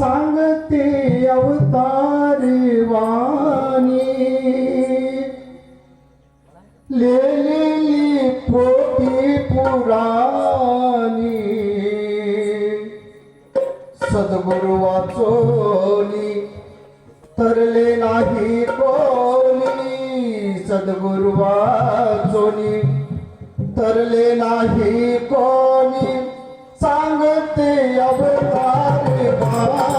सांगते अवतारी वाणी. लेलेली पोटी पुराणी. सद्गुरु वाचोली तरले नाही कोणी. सद्गुरु वाचोली तरले नाही कोणी. सांगते अवतारी वाणी.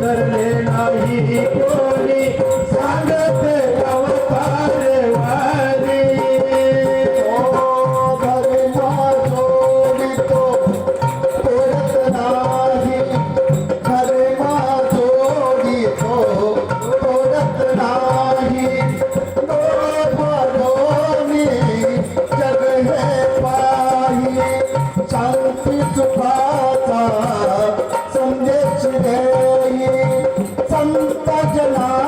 करले नाही कोणी. सांगत संत जना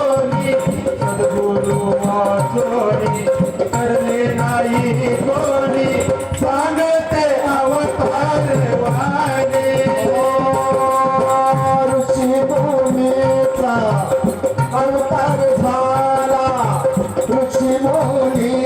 মনে